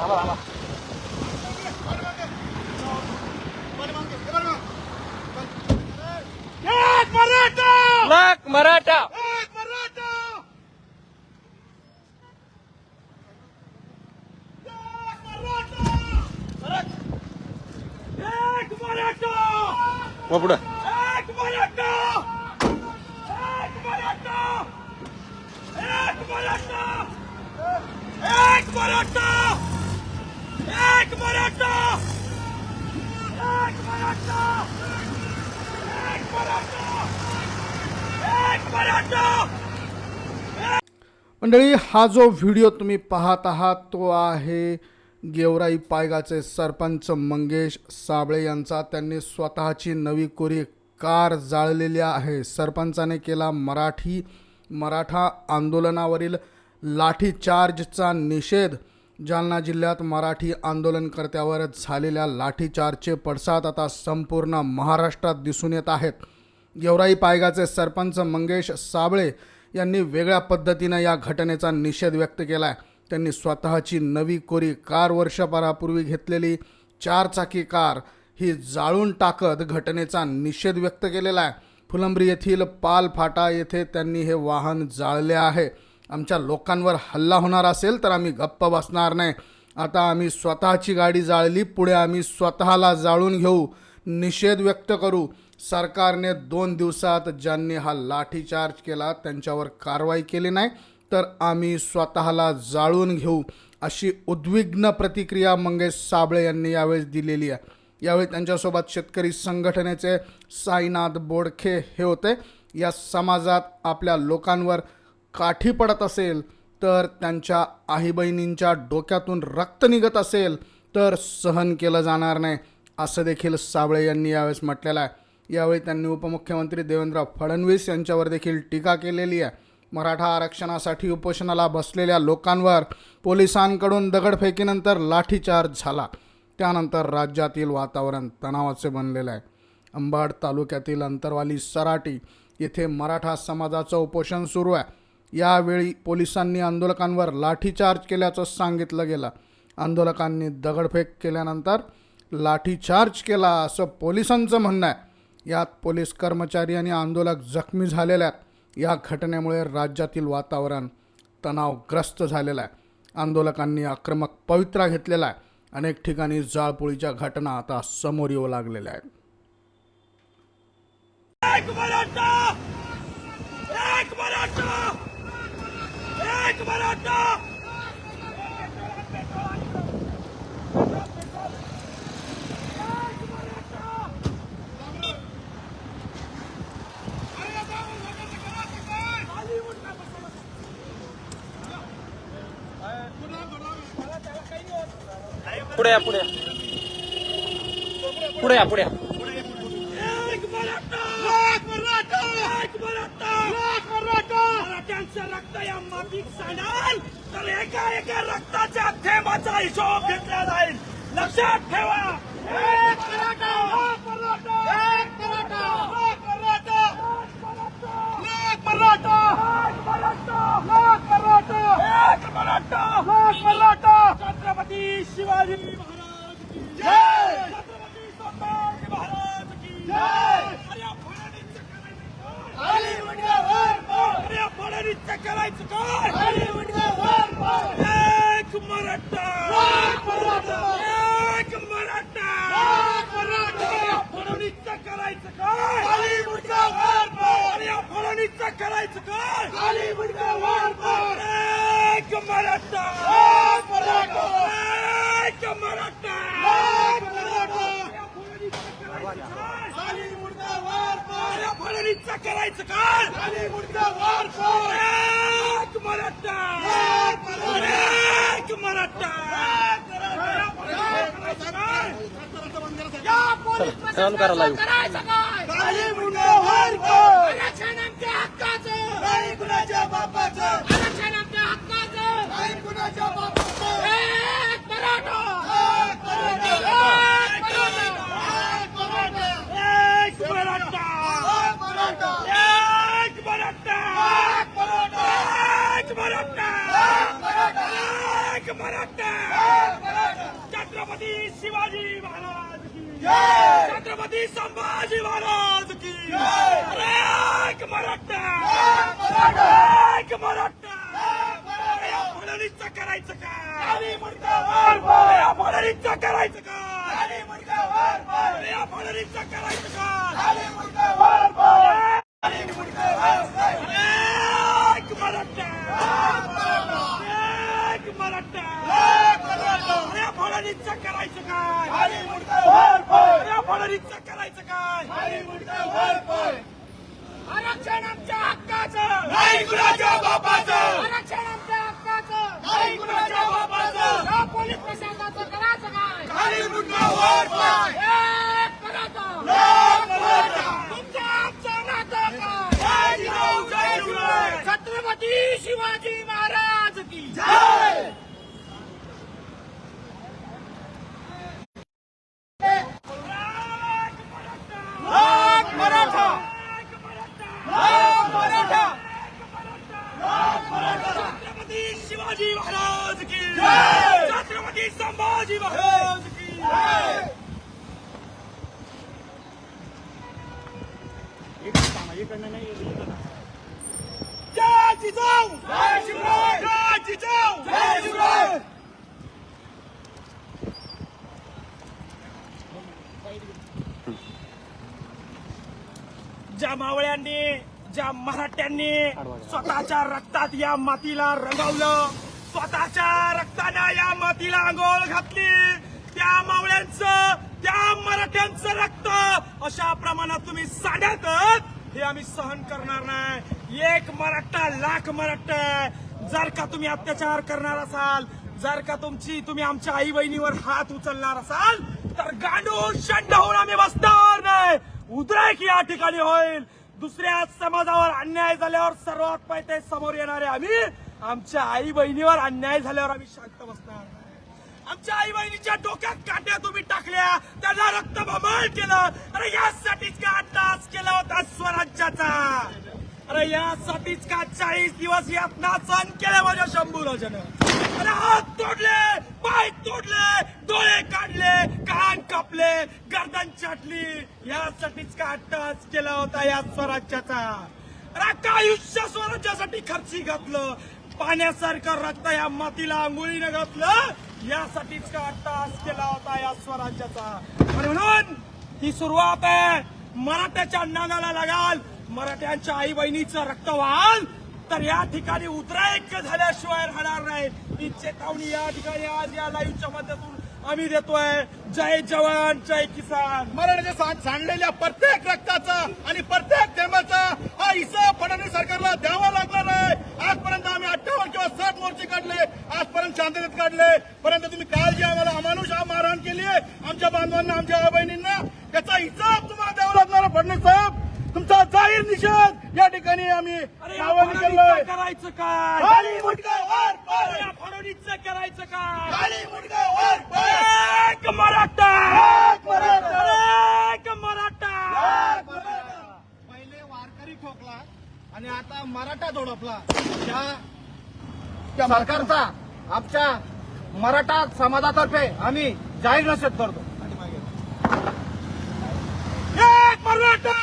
Black Maratha! Black Maratha! मंडळी हा जो व्हिडिओ तुम्ही पाहत आहात तो आहे गेवराई पायगाचे सरपंच मंगेश साबळे यांचा. त्यांनी स्वतःची नवी कोरी कार जाळलेली आहे. सरपंचाने केला मराठी मराठा आंदोलनावरील लाठीचार्जचा निषेध. जालना जिल्ह्यात मराठी आंदोलनकर्त्यावर झालेल्या लाठीचार्जचे पडसाद आता संपूर्ण महाराष्ट्रात दिसून येत आहेत. गेवराई पायगाचे सरपंच मंगेश साबळे यांनी वेगळ्या पद्धतीनं या घटनेचा निषेध व्यक्त केला आहे त्यांनी स्वतःची नवी कोरी कार वर्षभरापूर्वी घेतलेली चारचाकी कार ही जाळून टाकत घटनेचा निषेध व्यक्त केलेला आहे. फुलंब्री येथील पाल फाटा येथे त्यांनी हे वाहन जाळले आहे. आमच्या लोकांवर हल्ला होणार असेल तर आम्ही गप्प बसणार नाही. आता आम्ही स्वतःची गाडी जाळली पुढे आम्ही स्वतःला जाळून घेऊ. निषेध व्यक्त करू. सरकारने दोन दिवसात ज्यांनी हा लाठीचार्ज केला त्यांच्यावर कारवाई केली नाही तर आम्ही स्वतःला जाळून घेऊ अशी उद्विग्न प्रतिक्रिया मंगेश साबळे यांनी यावेळेस दिलेली आहे. यावेळी त्यांच्यासोबत शेतकरी संघटनेचे साईनाथ बोडखे हे होते. या समाजात आपल्या लोकांवर काठी पडत असेल तर त्यांच्या आई बहिणींच्या डोक्यातून रक्त निघत असेल तर सहन केलं जाणार नाही असं देखील साबळे यांनी यावेळेस म्हटलेलं आहे. यावेळी त्यांनी उपमुख्यमंत्री देवेंद्र फडणवीस यांच्यावर देखील टीका केलेली आहे. मराठा आरक्षणासाठी उपोषणाला बसलेल्या लोकांवर पोलिसांकडून दगडफेकीनंतर लाठीचार्ज झाला. त्यानंतर राज्यातील वातावरण तणावाचे बनलेलं आहे. अंबाड तालुक्यातील अंतरवाली सराटी येथे मराठा समाजाचं उपोषण सुरू आहे. यावेळी पोलिसांनी आंदोलकांवर लाठीचार्ज केल्याचं सांगितलं गेलं. आंदोलकांनी दगडफेक केल्यानंतर लाठीचार्ज केला असं पोलिसांचं म्हणणं आहे. यात पोलीस कर्मचारी आणि आंदोलक जखमी झालेले आहेत. या घटनेमुळे राज्यातील वातावरण तणावग्रस्त झालेलं आहे. आंदोलकांनी आक्रमक पवित्रा घेतलेला आहे. अनेक ठिकाणी जाळपोळीच्या घटना आता समोर येऊ लागलेल्या आहेत. एक मराठा! एक मराठा! एक मराठा पुढे या पुढे या. पुढे या पुढे या. एक मराठा एक मराठा एक मराठा एक मराठा मराठ्यांचं रक्त या मातीत सांडाल तर एका एका रक्ताच्या थेंबाचा हिशोब घेतला जाईल. लक्षात ठेवा. एक मराठा एक मराठा एक मराठा एक मराठा एक मराठा एक मराठा एक मराठा एक मराठा छत्रपती शिवाजी महाराज की जय. छत्रपती संभाजी महाराज की जय अरे फडणवीसचं करायचं काय? अरे फडणवीसचं करायचं काय एक मराठा! एक मराठा! फडणवीसचं करायचं काय? अरे फडणवीसचं करायचं काय? एक मराठा! एक मराठा! फडणवीसचं करायचं काय? एक मराठा. एक मराठा. या पोलीस चालू करा लाईव्ह करायचं काय? खाली छत्रपती संभाजी महाराज की एक मराठा! एक मराठा! फडणीचा करायचं का? फडणीचा करायचं का? फडणीचा करायचं का? फडणवीसचं करायचं काय? आरक्षण आमच्या हक्काचं. नाही कुणाच्या बापाचं? आरक्षण आमच्या हक्काचं. नाही कुणाच्या बापाचं? या पोलीस प्रशासनाचं करायचं काय? खाली मुंडका वर पाय एक करायचं. लाख मराठा तुमचं आमचं नातं काय? जय जिजाऊ जय शिवराय. छत्रपती शिवाजी महाराज की. जय लाख मराठा लाख मराठा छत्रपती शिवाजी महाराज की छत्रपती संभाजी महाराज की जय ज्या मावळ्यांनी ज्या मराठ्यांनी स्वतःच्या रक्तात या मातीला रंगवलं स्वतःच्या रक्तानं या मातीला आंघोळ घातली त्या मावळ्यांचं त्या मराठ्यांचं रक्त अशा प्रमाणात तुम्ही साड्यात हे आम्ही सहन करणार नाही. एक मराठा लाख मराठा. जर का तुम्ही अत्याचार करणार असाल जर का तुमची तुम्ही आमच्या आई बहिणीवर हात उचलणार असाल तर गांडूळ शंड होऊन आम्ही बसणार नाही. उद्रेक या ठिकाणी होईल. दुसऱ्या समाजावर अन्याय झाल्यावर सर्वात पहिले समोर येणारे आम्ही. आमच्या आई बहिणीवर अन्याय झाल्यावर आम्ही शांत बसणार नाही. आमच्या आई बहिणीच्या डोक्यात काट्या तुम्ही टाकल्या. त्यांना रक्तबमाळ केलं. अरे यासाठीच का अट्टास केला होता स्वराज्याचा? अरे यासाठीच का चाळीस दिवस यातना सहन केले माझ्या शंभू राजानं अरे हात तोडले पाय तोडले डोळे काढले कान कापले गर्दन छाटली यासाठीच का अट्टास केला होता या स्वराज्याचा? अरे आयुष्य स्वराज्यासाठी खर्ची घातलं. पाण्यासारखं रक्त या मातीला आंघोळीनं घातलं. यासाठीच का अट्टास केला होता या स्वराज्याचा? म्हणून ही सुरुवात आहे. मराठ्याच्या नागाला लगाल. मराठ्यांच्या आई बहिणीचं रक्त वाहाल तर या ठिकाणी उद्रेक झाल्याशिवाय राहणार नाही. ही चेतावणी या ठिकाणी आज या लाईव्हच्या माध्यमातून आम्ही देतोय. जय जवान जय किसान. मराठ्याच्या सा- सांडलेल्या प्रत्येक रक्ताचा आणि प्रत्येक थेंबाचा हा हिसाब फडणवीस सरकारला द्यावा लागणार आहे आजपर्यंत आम्ही अठ्ठावन्न किंवा साठ मोर्चे काढले. आजपर्यंत शांततेत काढले. परंतु तुम्ही काल जे आम्हाला अमानुष मारहाण केली आहे. आमच्या बांधवांना आमच्या बहिणींना त्याचा हिसाब तुम्हाला द्यावा लागणार फडणवीस साहेब. तुमचा जाहीर निषेध. या ठिकाणी आम्ही करायचं काय? फडणवीसचं करायचं काय? एक मराठा! एक मराठा! एक मराठा! पहिले वारकरी ठोकला आणि आता मराठा धोडपला. त्या त्या सरकारचा आमच्या मराठा समाजातर्फे आम्ही जाहीर निषेध करतो. एक मराठा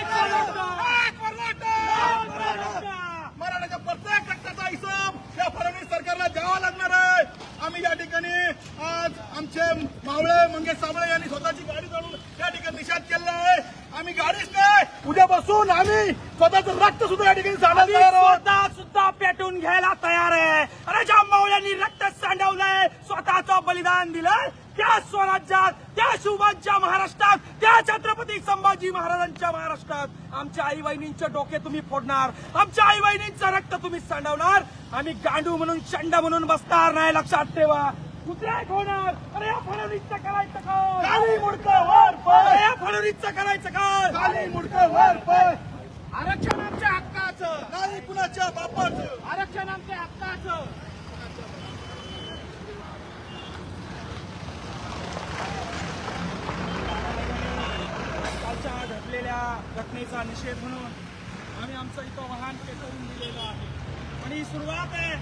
एक मराठा! एक मराठा एक मराठा मराठाच्या प्रत्येक रक्ताचा हिशोब या फडणवीस सरकारला द्यावा लागणार आहे. आम्ही या ठिकाणी आज आमचे मावळे मंगेश साबळे यांनी स्वतःची गाडी काढून या ठिकाणी निषेध केलेला आहे. आम्ही गाडीच नाही. उद्यापासून आम्ही स्वतःचं रक्त सुद्धा या ठिकाणी जाणार आम्ही तयार आहोत. स्वतः सुद्धा पेटून घ्यायला तयार आहे. अरे ज्या मावळ्यांनी रक्त सांडवलंय स्वतःचं बलिदान दिलंय त्या स्वराज्यात त्या शिवबांच्या महाराष्ट्रात त्या छत्रपती संभाजी महाराजांच्या महाराष्ट्रात. आमच्या आई बहिणींचे डोके तुम्ही फोडणार आमच्या आई बहिणींचं रक्त तुम्ही सांडवणार आम्ही गांडू म्हणून शंड म्हणून बसणार नाही लक्षात ठेवा. उद्रेक होणार. अरे या फडणवीसचं करायचं काय? खाली मुडकं वर अरे या फडणवीसचं करायचं काय? खाली मुडकं वर पाय आरक्षण आमच्या हक्काचं. नाही कुणाच्या बापाचं. आरक्षण आमच्या हक्काचं. या घटनेचा निषेध म्हणून आम्ही आमचं इथं वाहन पेटवून दिलेलं आहे. आणि ही सुरुवात आहे.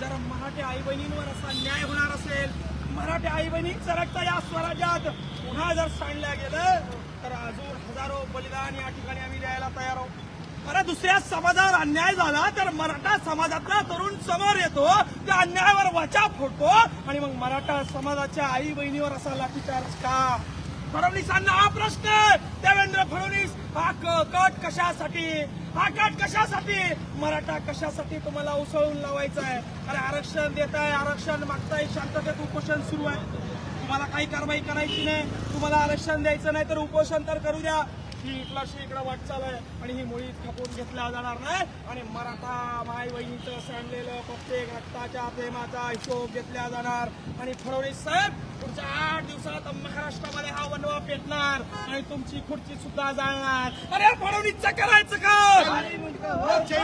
जर मराठी आई बहिणींवर असा न्याय होणार असेल मराठी आई बहिणी सरकता या स्वराज्यात. पुन्हा जर सांडल्या गेलं तर अजून हजारो बलिदान या ठिकाणी आम्ही द्यायला तयार आहोत. अरे दुसऱ्या समाजावर अन्याय झाला तर मराठा समाजातला तरुण समोर येतो त्या अन्यायावर वचा फोडतो आणि मग मराठा समाजाच्या आई बहिणीवर असा लाठीचार्ज का? फडणवीसांना हा प्रश्न! देवेंद्र फडणवीस हा क- कट कशासाठी? हा कट कशासाठी? मराठा कशासाठी तुम्हाला उसळून लावायचा आहे? अरे आरक्षण देताय आरक्षण मागताय शांततेत उपोषण सुरू आहे. तुम्हाला काही कारवाई करायची नाही तुम्हाला आरक्षण द्यायचं नाही तर उपोषण तर करू द्या. ही इकडशी इकडं वाटचाल आहे आणि ही मुळी खपून घेतल्या जाणार नाही. आणि मराठा माय बहिणीचं सांडलेलं प्रत्येक रक्ताच्या प्रेमाचा हिशोब घेतला जाणार. आणि फडणवीस साहेब पुढच्या आठ दिवसात महाराष्ट्रामध्ये हा वनवा पेटणार आणि तुमची खुर्ची सुद्धा जाळणार. अरे फडणवीसचं करायचं का?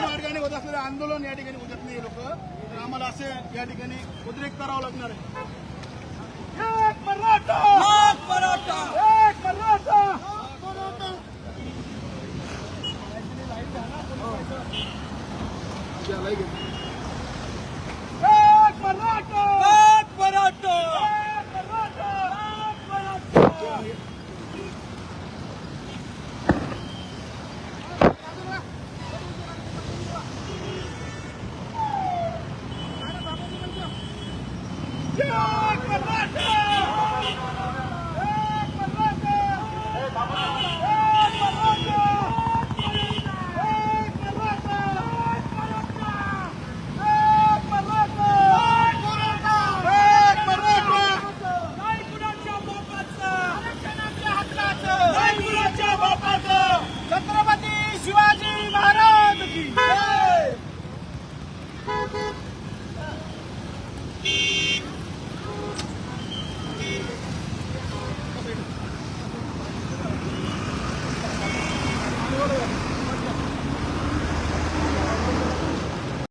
मार्गाने होत असलेलं आंदोलन या ठिकाणी उद्यात नाही लोक. आम्हाला असे या ठिकाणी उद्रेक करावं लागणार आहे.